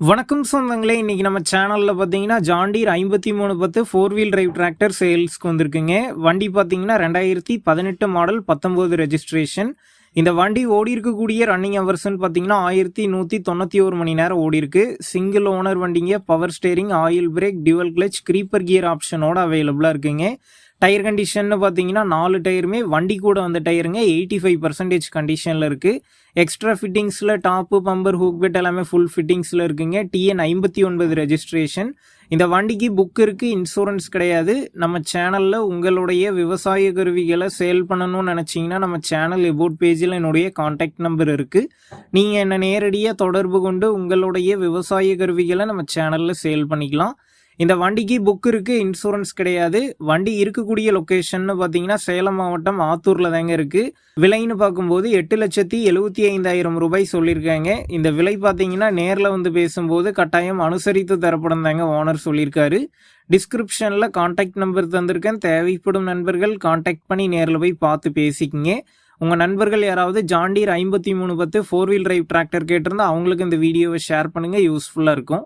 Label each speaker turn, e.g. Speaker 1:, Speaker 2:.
Speaker 1: வணக்கம் சொந்தங்களே இன்றைக்கி நம்ம சேனலில் பார்த்தீங்கன்னா ஜாண்டீர் ஐம்பத்தி மூணு பத்து ஃபோர் வீல் டிரைவ் டிராக்டர் சேல்ஸ்க்கு வந்திருக்குங்க. வண்டி பார்த்தீங்கன்னா ரெண்டாயிரத்தி பதினெட்டு மாடல் பத்தொம்போது ரெஜிஸ்ட்ரேஷன் இந்த வண்டி ஓடி இருக்கக்கூடிய ரன்னிங் ஹவர்ஸ்னு பார்த்தீங்கன்னா ஆயிரத்தி நூற்றி தொண்ணூற்றி ஒரு மணி நேரம் ஓடி இருக்கு. சிங்கிள் ஓனர் வண்டிங்க power steering oil brake dual clutch creeper gear ஆப்ஷனோட அவைலபிளாக இருக்குங்க. டயர் கண்டிஷன்னு பார்த்தீங்கன்னா நாலு டயருமே வண்டி கூட வந்த டயருங்க. எயிட்டி ஃபைவ் பர்சன்டேஜ் கண்டிஷனில் இருக்குது எக்ஸ்ட்ரா ஃபிட்டிங்ஸில் டாப்பு பம்பர் ஹூக் பெட் எல்லாமே ஃபுல் ஃபிட்டிங்ஸில் இருக்குங்க. டிஎன் ஐம்பத்தி ஒன்பது ரெஜிஸ்ட்ரேஷன் இந்த வண்டிக்கு புக் இருக்குது இன்சூரன்ஸ் கிடையாது. நம்ம சேனலில் உங்களுடைய விவசாய கருவிகளை சேல் பண்ணணும்னு நினச்சிங்கன்னா நம்ம சேனல் எபோட் பேஜில் என்னுடைய காண்டாக்ட் நம்பர் இருக்குது நீங்கள் என்னை நேரடியாக தொடர்பு கொண்டு உங்களுடைய விவசாய கருவிகளை நம்ம சேனலில் சேல் பண்ணிக்கலாம். இந்த வண்டிக்கு புக் இருக்குது இன்சூரன்ஸ் கிடையாது. வண்டி இருக்கக்கூடிய லொக்கேஷன் பார்த்தீங்கன்னா சேலம் மாவட்டம் ஆத்தூரில் தாங்க இருக்குது விலைன்னு பார்க்கும்போது எட்டு லட்சத்தி எழுபத்தி ஐந்தாயிரம் ரூபாய் சொல்லியிருக்காங்க. இந்த விலை பார்த்தீங்கன்னா நேரில் வந்து பேசும்போது கட்டாயம் அனுசரித்து தரப்படும் தாங்க ஓனர் சொல்லியிருக்காரு. டிஸ்கிரிப்ஷனில் காண்டாக்ட் நம்பர் தந்திருக்கேன். தேவைப்படும் நண்பர்கள் காண்டாக்ட் பண்ணி நேரில் போய் பார்த்து பேசிக்கிங்க. உங்கள் நண்பர்கள் யாராவது ஜாண்டீர் ஐம்பத்தி மூணு பத்து ஃபோர் வீல் டிரைவ் டிராக்டர் கேட்டிருந்தா அவங்களுக்கு இந்த வீடியோவை ஷேர் பண்ணுங்கள் யூஸ்ஃபுல்லாக இருக்கும்.